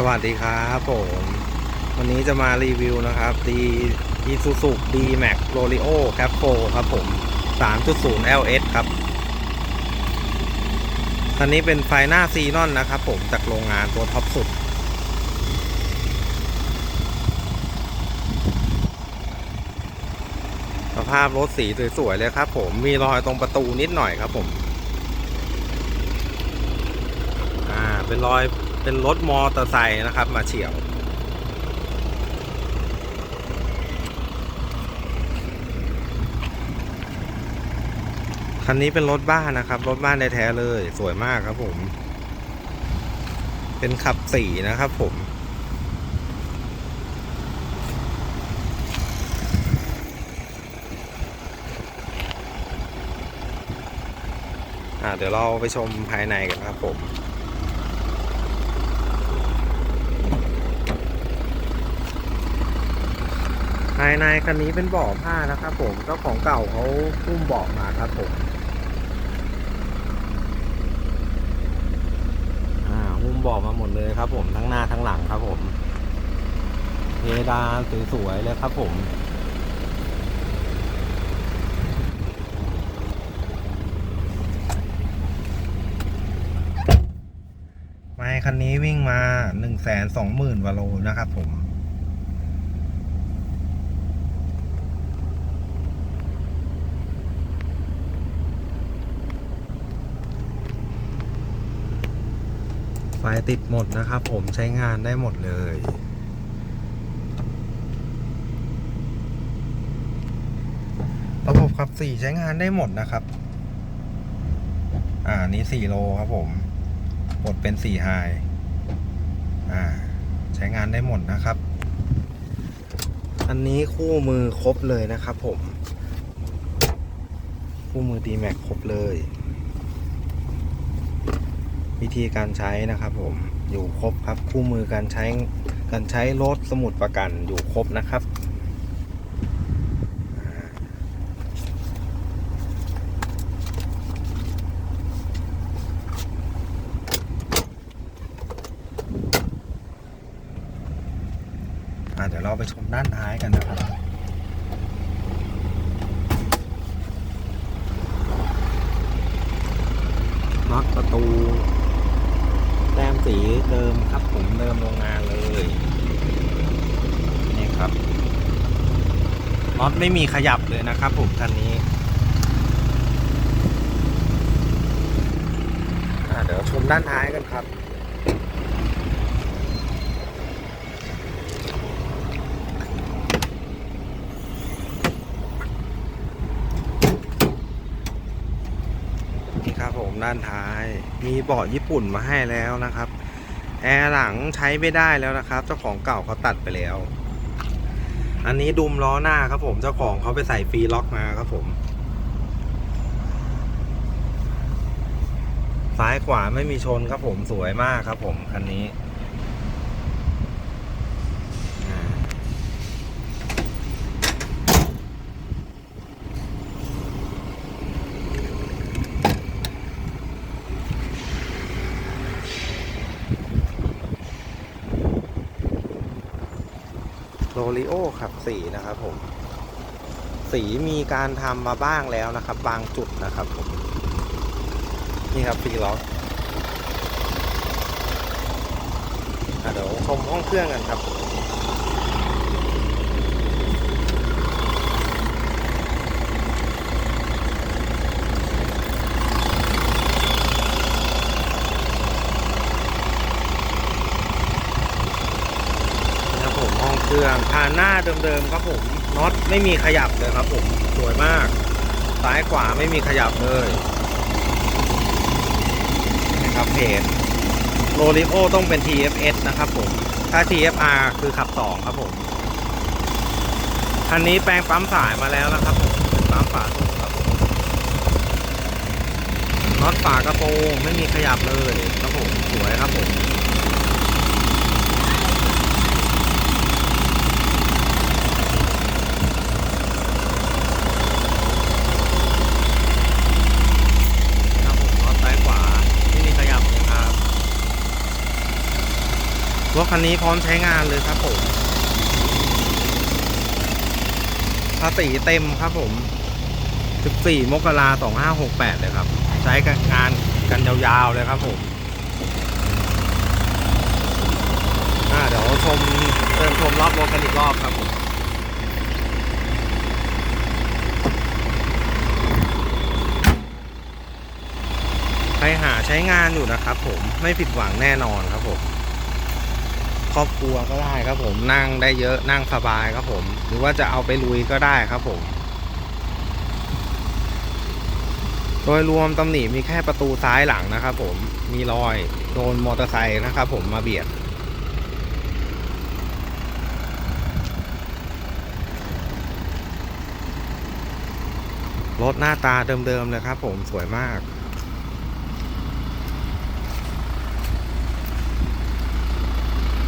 สวัสดีครับผม วันนี้จะมารีวิวนะครับดีอีซูซูดีแม็กโรลิโอแคปโฟครับผม 3.0 LS ครับ คันนี้เป็นไฟหน้าซีนอนนะครับผม จากโรงงานตัวท็อปสุด สภาพรถสีสวยๆเลยครับผม มีรอยตรงประตูนิดหน่อยครับผม อ่า เป็นรอย เป็นรถมอเตอร์ไซค์นะครับ มาเฉียว คันนี้เป็นรถบ้านนะครับ รถบ้านแท้ๆเลย สวยมากครับผม เป็นขับสีนะครับผมเดี๋ยวเราไปชมภายในกันครับผม ภายในคันนี้เป็นเบาะผ้านะครับผมเจ้าของเก่าเขาพุ่มเบาะมาครับผมอ่าหุ้มเบาะมาหมดเลยครับ ผมทั้งหน้าทั้งหลังครับผมเพดานสวยๆเลยครับผมไม้คันนี้วิ่งมาหนึ่งแสนสองหมื่นวาโลนะครับผม ติดหมดนะครับผมใช้งานได้หมดเลย ระบบขับสี่ใช้งานได้หมดนะครับ อ่านี้สี่โลครับผมกดเป็นสี่ไฮอ่า ใช้งานได้หมดนะครับ อันนี้คู่มือครบเลยนะครับผม คู่มือ d m a x ครบเลย วิธีการใช้นะครับผมอยู่ครบครับคู่มือการใช้การใช้รถสมุดประกันอยู่ครบนะครับอ่าเดี๋ยวเราไปชมด้านท้ายกันนะครับ น็อตประตู สีเดิมครับผมเดิมโรงงานเลยนี่ครับน็อตไม่มีขยับเลยนะครับผมคันนี้เดี๋ยวชมด้านท้ายกันครับนี่ครับผมด้านท้าย มีเบาะญี่ปุ่นมาให้แล้วนะครับ แอร์หลังใช้ไม่ได้แล้วนะครับ เจ้าของเก่าเขาตัดไปแล้ว อันนี้ดุมล้อหน้าครับผม เจ้าของเขาไปใส่ฟรีล็อกมาครับผม ซ้ายขวาไม่มีชนครับผมสวยมากครับผมคันนี้อ่า โรลิโอขับสีนะครับผม สีมีการทำมาบ้างแล้วนะครับ บางจุดนะครับผม นี่ครับปีล็อกเดี๋ยวชมห้องเครื่องกันครับครับผมห้องเค รื่องทานหน้าเดิมๆครับผมน็อตไม่มีขยับเลยครับผมสวยมากซ้ายขวาไม่มีขยับเลยนะครับเพจโรลิโอต้องเป็น TFS นะครับผม ถ้า TFR คือขับ 2 ครับผม คันนี้แปลงปั๊มสายมาแล้วนะครับผมเป็นปั๊มฝาสูงครับผมน็อตฝากระโปรงไม่มีขยับเลยครับผม สวยครับผม ครับผมน็อตซ้ายขวาไม่มีขยับเลยครับ ส ร คันนี้พร้อมใช้งานเลยครับผมภาษีเต็มครับผม 14 มกราคม2568เลยครับ ใช้กับงานกันยาวๆเลยครับผมเดี๋ยวชมเดินชมรอบรถกันอีกรอบครับผมใครหาใช้งานอยู่นะครับผมไม่ผิดหวังแน่นอนครับผม ครอบครัวก็ได้ครับผมนั่งได้เยอะนั่งสบายครับผม หรือว่าจะเอาไปลุยก็ได้ครับผม โดยรวมตำหนิมีแค่ประตูซ้ายหลังนะครับผมมีรอยโดนมอเตอร์ไซค์นะครับผมมาเบียดรถหน้าตาเดิมๆเลยครับผมสวยมาก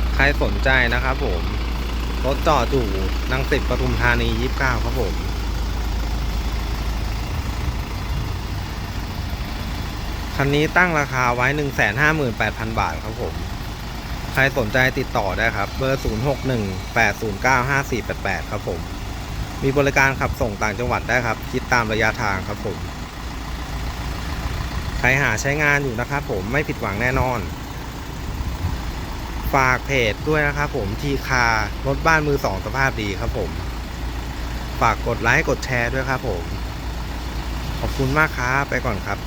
ใค รสนใจนะครับผมรถจอดอยู่นังสิบปทุมธานี29ครับผมคันนี้ตั้งราคาไว้158,000บาทครับผม ใครสนใจติดต่อได้ครับ เบอร์0618095488ครับผม มีบริการขับส่งต่างจังหวัดได้ครับ คิดตามระยะทางครับผม ใครหาใช้งานอยู่นะครับผมไม่ผิดหวังแน่นอน ฝากเพจด้วยนะครับผมทีคารถบ้านมือสองสภาพดีครับผม ฝากกดไลค์กดแชร์ด้วยครับผม ขอบคุณมากครับ ไปก่อนครับ